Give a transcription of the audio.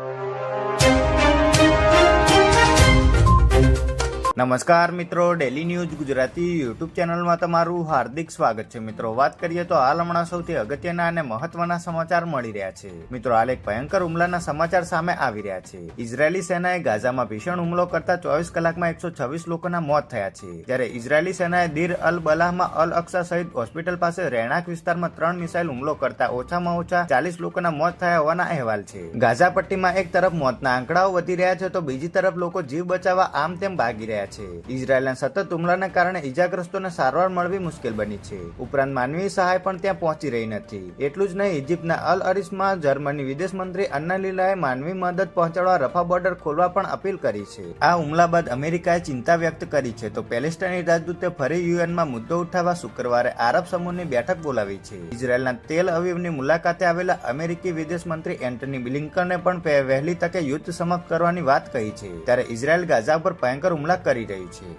you. નમસ્કાર મિત્રો daily news Gujarati YouTube ચેનલમાં તમારું હાર્દિક સ્વાગત છે. મિત્રો, વાત કરીએ તો હાલ હમણાં સૌથી અગત્યના અને મહત્વના સમાચાર મળી રહ્યા છે. મિત્રો, હાલ એક ભયંકર હુમલાના સમાચાર સામે આવી રહ્યા છે. ઇઝરાયેલી સેનાએ ગાઝામાં ભીષણ હુમલો કરતા ચોવીસ કલાકમાં એકસો છવ્વીસ લોકોના મોત થયા છે. જ્યારે ઇઝરાયેલી સેનાએ દીર અલ બલાહમાં અલ અક્સા સહિત હોસ્પિટલ પાસે રહેણાંક વિસ્તારમાં ત્રણ મિસાઇલ હુમલો કરતા ઓછામાં ઓછા ચાલીસ લોકોના મોત થયા હોવાના અહેવાલ છે. ગાઝા પટ્ટીમાં એક તરફ મોતના આંકડાઓ વધી રહ્યા છે તો બીજી તરફ લોકો જીવ બચાવવા આમ તેમ ભાગી રહ્યા છે. ઇઝરાયેલના સતત હુમલાના કારણે ઇજાગ્રસ્તોને સારવાર મળવી મુશ્કેલ બની છે. ઉપરાંત માનવીય સહાય પણ ત્યાં પહોંચી રહી નથી. એટલું જ નહીં, ઇજિપ્તના અલ અરિસમાં જર્મની વિદેશ મંત્રી અન્ના લીલાએ માનવી મદદ પહોંચાડવા રફા બોર્ડર ખોલવા પણ અપીલ કરી છે. આ હુમલા બાદ અમેરિકાએ ચિંતા વ્યક્ત કરી છે તો પેલેસ્ટાઈની રાજદૂતે ફરી યુએનમાં મુદ્દો ઉઠાવવા શુક્રવારે આરબ સમૂહની બેઠક બોલાવી છે. ઇઝરાયેલના તેલ અવિવની મુલાકાતે આવેલા અમેરિકી વિદેશ મંત્રી એન્ટની બ્લિંકને પણ વહેલી તકે યુદ્ધ સમાપ્ત કરવાની વાત કહી છે. ત્યારે ઇઝરાયેલ ગાઝા પર ભયંકર હુમલા કરી રહ્યું છે.